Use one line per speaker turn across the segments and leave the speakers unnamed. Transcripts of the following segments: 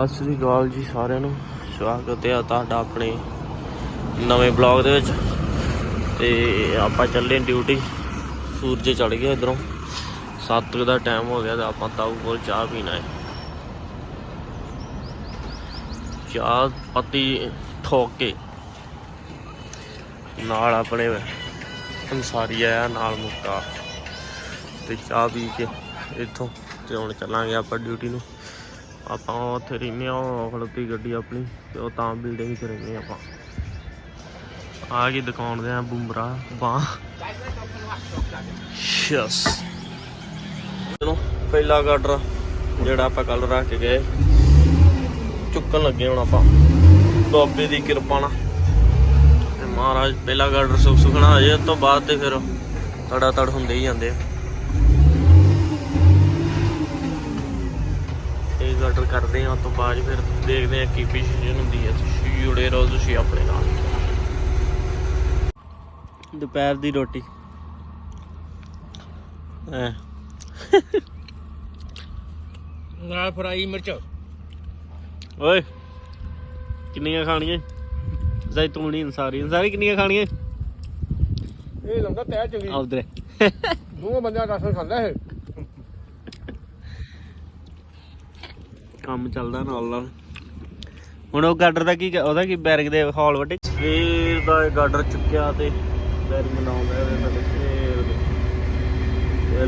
ਸਤਿ ਸ੍ਰੀ ਅਕਾਲ ਜੀ ਸਾਰਿਆਂ ਨੂੰ। ਸਵਾਗਤ ਹੈ ਤੁਹਾਡਾ ਆਪਣੇ ਨਵੇਂ ਬਲੌਗ ਦੇ ਵਿੱਚ। ਤੇ ਆਪਾਂ ਚੱਲੇ ਡਿਊਟੀ। ਸੂਰਜ ਚੜ ਗਿਆ ਇਧਰੋਂ। 7 ਦਾ ਟਾਈਮ ਹੋ ਗਿਆ ਤੇ ਆਪਾਂ ਤਾਊ ਕੋਲ ਚਾਹ ਪੀਣਾ ਹੈ ਚਾਹ ਪੱਤੀ ਠੋਕ ਕੇ ਨਾਲ ਆਪਣੇ ਅੰਸਾਰੀ ਆਇਆ, ਨਾਲ ਮੁਕਤਾ। ਤੇ ਚਾਹ ਪੀ ਕੇ ਇੱਥੋਂ ਤੇ ਹੁਣ ਚੱਲਾਂਗੇ ਆਪਾਂ ਡਿਊਟੀ ਨੂੰ। ਆਪਾਂ ਉੱਥੇ ਰਹਿੰਦੇ ਆ ਉਹ ਖਲੋਤੀ ਗੱਡੀ ਆਪਣੀ, ਤੇ ਉਹ ਤਾਂ ਬਿਲਡਿੰਗ 'ਚ ਰਹਿੰਦੇ ਆਪਾਂ। ਆ ਕੀ ਦੁਕਾਨ ਦੇ ਆ, ਬੁਮਰਾ, ਬਾਹ। ਯਸ ਚਲੋ, ਪਹਿਲਾ ਗਾਡਰ ਜਿਹੜਾ ਆਪਾਂ ਕੱਲ ਰੱਖ ਕੇ ਗਏ। ਚੁੱਕਣ ਲੱਗੇ ਹੁਣ ਆਪਾਂ। ਬਾਬੇ ਦੀ ਕਿਰਪਾ ਨਾਲ। ਤੇ ਮਹਾਰਾਜ, ਪਹਿਲਾ ਗਾਡਰ ਸੁਖ ਸੁਖਣਾ ਹੋ ਜਾਏ ਉਸ ਤੋਂ ਬਾਅਦ ਤੇ ਫਿਰ ਤੜਾ ਤੜ ਹੁੰਦੇ ਹੀ ਜਾਂਦੇ ਆ ਇਹ ਗਾਡਰ ਕਰਦੇ ਆ ਉਸ ਤੋਂ ਬਾਅਦ ਫਿਰ ਦੇਖਦੇ ਆ ਕੀ ਪੋਜੀਸ਼ਨ ਹੁੰਦੀ ਹੈ। ਤੁਸੀਂ ਜੁੜੇ ਰਹੋ ਤੁਸੀਂ ਆਪਣੇ ਨਾਲ। ਦੁਪਹਿਰ ਦੀ ਰੋਟੀ। ਐ।
ਨਾਲ ਫਰਾਈ ਮਿਰਚ।
ਓਏ ਕਿੰਨੀਆਂ ਖਾਣੀਆਂ? ਜ਼ੈਤੂਨੀ ਅਨਸਾਰੀ। ਅਨਸਾਰੀ ਕਿੰਨੀਆਂ ਖਾਣੀਆਂ?
ਇਹ ਲੰਗਾ ਤੈ ਚੰਗੀ
ਆਉਦਰੇ
ਦੋਵੇਂ ਬੰਦਿਆਂ ਦਾ ਰਸਨ ਖਾਂਦਾ ਇਹ।
ਕੰਮ ਚੱਲਦਾ ਨਾਲ ਨਾਲ। ਹੁਣ ਉਹ ਗਾਡਰ ਦਾ ਕੀ ਉਹਦਾ ਕੀ ਬੈਰਿੰਗ ਦੇ ਹਾਲ ਵੱਡੇ? ਸਵੇਰ ਦਾ ਇਹ ਗਾਡਰ ਚੁੱਕਿਆ ਤੇ ਬੈਰਿੰਗ ਬਣਾਉਂਦਾ ਇਹਦੇ ਨਾਲ ਸਵੇਰ ਦੇ।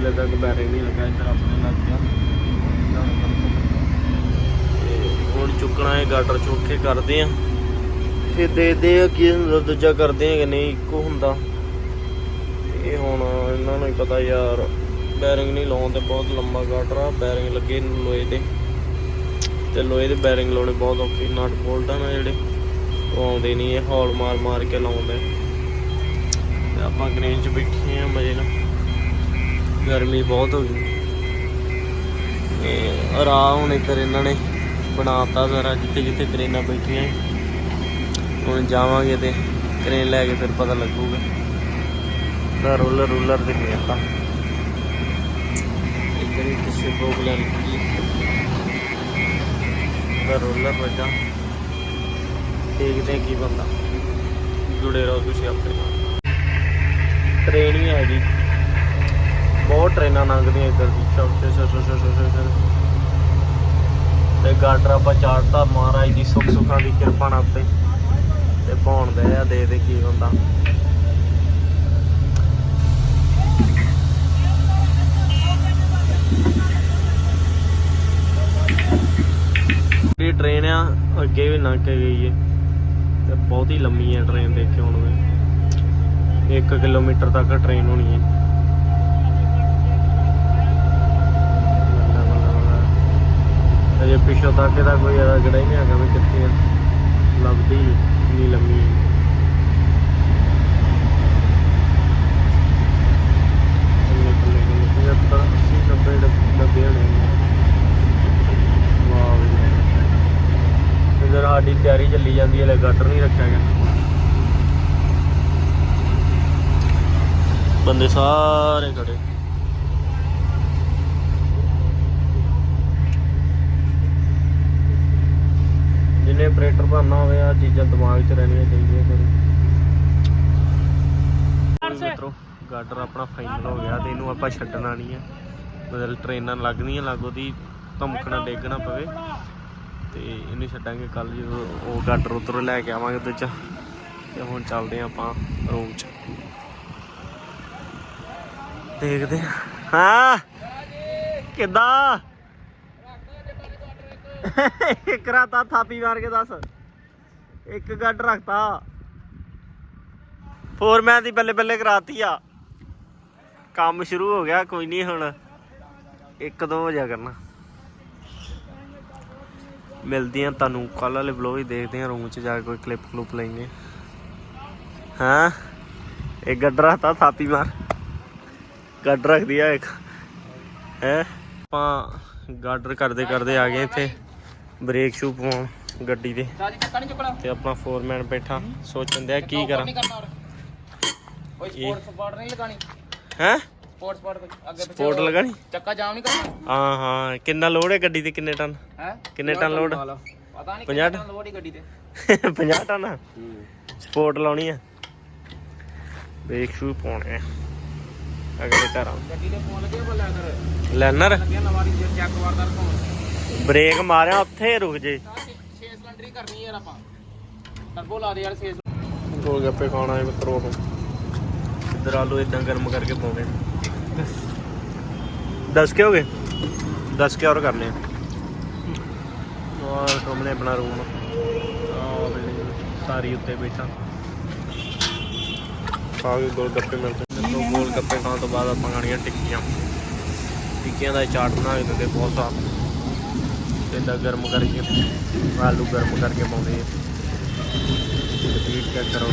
ਤੇ ਤੱਕ ਬੈਰਿੰਗ ਨਹੀਂ ਲੱਗਾ, ਇੱਧਰ ਆਪਣੇ ਲੱਗ ਗਿਆ। ਹੁਣ ਚੁੱਕਣਾ ਇਹ ਗਾਡਰ ਚੁੱਕ ਕੇ ਕਰਦੇ ਆ ਫਿਰ ਦੇਖਦੇ ਆ ਕੀ ਦੂਜਾ ਕਰਦੇ ਆ ਕਿ ਨਹੀਂ, ਇੱਕੋ ਹੁੰਦਾ। ਇਹ ਹੁਣ ਇਹਨਾਂ ਨੂੰ ਹੀ ਪਤਾ ਯਾਰ, ਬੈਰਿੰਗ ਨਹੀਂ ਲਾਉਣ ਤੇ ਬਹੁਤ ਲੰਮਾ ਗਾਡਰ ਆ, ਬੈਰਿੰਗ ਲੱਗੇ ਲੋਏ ਤੇ ਤੇ ਲੋਹੇ ਦੇ ਬੈਰਿੰਗ ਲਾਉਣੇ ਬਹੁਤ ਔਖੇ, ਨਟ ਬੋਲਟਾਂ ਨਾ ਜਿਹੜੇ ਉਹ ਆਉਂਦੇ ਨਹੀਂ, ਇਹ ਹੌਲ ਮਾਰ ਮਾਰ ਕੇ ਲਾਉਂਦੇ। ਤੇ ਆਪਾਂ ਗ੍ਰੇਨ 'ਚ ਬੈਠੇ ਆ ਮਜੇ ਨਾਲ। ਗਰਮੀ ਬਹੁਤ ਹੋ ਗਈ। ਤੇ ਰਾਹ ਹੁਣ ਇੱਧਰ ਇਹਨਾਂ ਨੇ ਬਣਾਤਾ ਸਾਰਾ, ਜਿੱਥੇ ਜਿੱਥੇ ਟ੍ਰੇਨਾਂ ਬੈਠੀਆਂ ਹੁਣ ਜਾਵਾਂਗੇ ਤੇ ਕ੍ਰੇਨ ਲੈ ਕੇ ਫਿਰ ਪਤਾ ਲੱਗੂਗਾ। ਦਾ ਰੋਲਰ ਰੋਲਰ ਦੇ ਨਹੀਂ ਆਪਾਂ। ਇੱਧਰ ਹੀ ਕਿਸੇ ਬੋਗਲਾ ਲੱਗੀ ਰੋਲਰ ਵੱਜਾ। ਦੇਖਦੇ ਕੀ ਬੰਦਾ ਜੁੜੇ ਰਹੋ ਤੁਸੀਂ ਆਪਣੇ ਨਾਲ। ਟ੍ਰੇਨ ਹੀ ਹੈ ਜੀ ਬਹੁਤ ਟ੍ਰੇਨਾਂ ਲੰਘਦੀਆਂ ਇੱਧਰ ਦੀ। ਸ਼ਬ ਸੇ ਤੇ ਗਾਡਰ ਆਪਾਂ ਚਾੜਤਾ, ਮਹਾਰਾਜ ਦੀ ਸੁੱਖ ਸੁੱਖਾਂ ਦੀ ਕਿਰਪਾ ਨਾਲ ਤੇ ਤੇ ਪਾਉਣਦੇ ਆ ਦੇ ਦੇ ਕੀ ਹੁੰਦਾ ਇਹ ਟ੍ਰੇਨ ਆ ਅੱਗੇ ਵੀ ਲੰਘ ਕੇ ਗਈ ਹੈ ਤੇ ਬਹੁਤ ਹੀ ਲੰਮੀ ਹੈ ਟ੍ਰੇਨ ਦੇਖੇ ਹੁਣ ਵੀ 1 ਕਿਲੋਮੀਟਰ ਤੱਕ ਟ੍ਰੇਨ ਹੋਣੀ ਹੈ ਅਜੇ ਪਿੱਛੋਂ ਤੱਕ ਇਹਦਾ ਕੋਈ ਇਹਦਾ ਜਿਹੜਾ ਹੀ ਨਹੀਂ ਹੈਗਾ ਵੀ ਕਿੱਥੇ ਆ। ਲੱਭਦੀ ਨਹੀਂ ਲੰਮੀ ਹੈ ਕਿੰਨੇ ਕਿੰਨੇ ਕਿੰਨੇ 75 80 90 ਡੱਬੇ ਹੋਣੇ ਨੇ। ਵਾਹ ਵੀ ਵਾਹ। ਇਧਰ ਸਾਡੀ ਤਿਆਰੀ ਚੱਲੀ ਜਾਂਦੀ ਹੈ ਲੈ ਗਾਟਰ ਨਹੀਂ ਰੱਖਿਆ ਗਿਆ। ਬੰਦੇ ਸਾਰੇ ਖੜੇ। ਜਿਹਨੇ ਆਪਰੇਟਰ ਬਣਨਾ ਹੋਵੇ ਆ ਚੀਜ਼ਾਂ ਦਿਮਾਗ 'ਚ ਰਹਿਣੀਆਂ ਚਾਹੀਦੀਆਂ ਮਿੱਤਰੋ ਗਾਡਰ ਆਪਣਾ ਫਾਈਨਲ ਹੋ ਗਿਆ ਤੇ ਇਹਨੂੰ ਆਪਾਂ ਛੱਡਣਾ ਨਹੀਂ ਹੈ। ਮਤਲਬ ਟ੍ਰੇਨਾਂ ਲੱਗਣੀਆਂ ਲੱਗੋ ਦੀ ਧਮਕਣਾ ਡੇਗਣਾ ਪਵੇ। ਤੇ ਇਹਨੂੰ ਛੱਡਾਂਗੇ ਕੱਲ ਜਦੋਂ ਉਹ ਗਾਡਰ ਉਧਰੋਂ ਲੈ ਕੇ ਆਵਾਂਗੇ ਉਹਦੇ ਚ। ਤੇ ਹੁਣ ਚੱਲਦੇ ਹਾਂ ਆਪਾਂ ਰੂਮ ਚ। ਦੇਖਦੇ ਹਾਂ। ਹਾਂ! ਕਿੱਦਾਂ? ਇੱਕ ਰਾਤਾ ਥਾਪੀ ਮਾਰ ਕੇ ਦੱਸ। ਇੱਕ ਗੱਡ ਰੱਖਤਾ। ਫੋਰਮੈਨ ਦੀ ਬੱਲੇ ਬੱਲੇ ਕਰਾਤੀ ਆ। ਕੰਮ ਸ਼ੁਰੂ ਹੋ ਗਿਆ, ਕੋਈ ਨਹੀਂ ਹੁਣ। ਇੱਕ ਦੋ ਵਜਾ ਕਰਨਾ। ਮਿਲਦੇ ਆ ਤੁਹਾਨੂੰ ਕੱਲ ਵਾਲੇ ਵਲੋਗ ਹੀ ਦੇਖਦੇ ਆ ਰੂਮ 'ਚ ਜਾ ਕੇ ਕੋਈ ਕਲਿੱਪ ਕਲੂਪ ਲੈਂਗੇ ਹਾਂ? ਇਹ ਗੱਡਰਾ ਤਾਂ ਥਾਪੀ ਮਾਰ। ਗੱਡ ਰੱਖਦੀ ਆ ਇੱਕ। ਹੈ? ਆਪਾਂ ਗਾਡਰ ਕਰਦੇ ਕਰਦੇ ਆ ਗਏ ਇੱਥੇ ਬ੍ਰੇਕ ਸ਼ੂ ਪਵਾਉਣ ਗੱਡੀ ਦੇ। ਤੇ ਆਪਣਾ ਫੋਰਮੈਨ ਬੈਠਾ ਸੋਚਣ ਦਿਆ ਕੀ ਕਰਾਂ। ਇਹ-
ਸਪੋਰਟ ਸਪੋਰਟ ਨਹੀਂ ਲਗਾਣੀ
ਹੈ?
ਸਪੋਰਟ ਸਪੋਰਟ ਅੱਗੇ ਪਿੱਛੇ
ਸਪੋਰਟ ਲਗਾਣੀ
ਚੱਕਾ ਜਾਮ ਨਹੀਂ ਕਰਨਾ?
ਹਾਂ ਹਾਂ। ਕਿੰਨਾ ਲੋਡ ਹੈ ਗੱਡੀ ਤੇ? ਕਿੰਨੇ ਟਨ
ਹੈ?
ਕਿੰਨੇ ਟਨ ਲੋਡ
ਪਤਾ ਨਹੀਂ ਕਿੰਨਾ ਲੋਡ ਹੀ ਗੱਡੀ ਤੇ।
50 ਟਨ? ਸਪੋਰਟ ਲਾਉਣੀ ਆ। ਬ੍ਰੇਕ ਸ਼ੂ ਪਾਉਣੇ ਆ। ਅਗਲੇ ਘਰਾਂ
ਗੱਡੀ ਦੇ ਫੋਨ ਲੱਗੇ ਬੋਲਿਆ ਕਰ
ਲੈਨਰ?
ਲੱਗਿਆ ਨਵਾਂ ਦੀ ਚੈੱਕ ਵਾਰਦਾ ਰਖਾਉਣ
ਬ੍ਰੇਕ ਮਾਰਿਆ ਉੱਥੇ ਰੁਕ ਜੇ।
6 ਸਿਲੰਡਰ ਹੀ ਕਰਨੀ ਯਾਰ ਆਪਾਂ। ਟਰਬੋ ਲਾ ਦੇ ਯਾਰ 6
ਗੋਲ ਗੱਪੇ ਖਾਣਾ ਹੈ ਮਿੱਤਰੋ ਨੂੰ ਇੱਧਰ ਆਲੂ ਇਦਾਂ ਗਰਮ ਕਰਕੇ ਪਾਉਣੇ ਦੱਸ ਕੇ ਹੋ ਗਏ? ਦੱਸ ਕੇ ਔਰ ਕਰਨੇ ਆ? ਔਰ ਸਾਹਮਣੇ ਆਪਣਾ ਰੂਮ ਸਾਰੀ ਉੱਤੇ ਬੈਠਾ। ਖਾ ਕੇ ਗੋਲ ਗੱਪੇ ਮਿਲਦੇ ਨੇ ਗੋਲ ਗੱਪੇ ਖਾਣ ਤੋਂ ਬਾਅਦ ਆਪਾਂ ਖਾਣੀਆਂ ਟਿੱਕੀਆਂ। ਟਿੱਕੀਆਂ ਦਾ ਚਾਟ ਬਣਾ ਕੇ ਦਿੰਦੇ ਬਹੁਤ ਸਾਫ਼। ਇਦਾਂ ਗਰਮ ਕਰਕੇ ਆਲੂ ਗਰਮ ਕਰਕੇ ਪਾਉਂਦੇ ਆ। ਸਪੀਡ ਚੈੱਕ ਕਰੋ।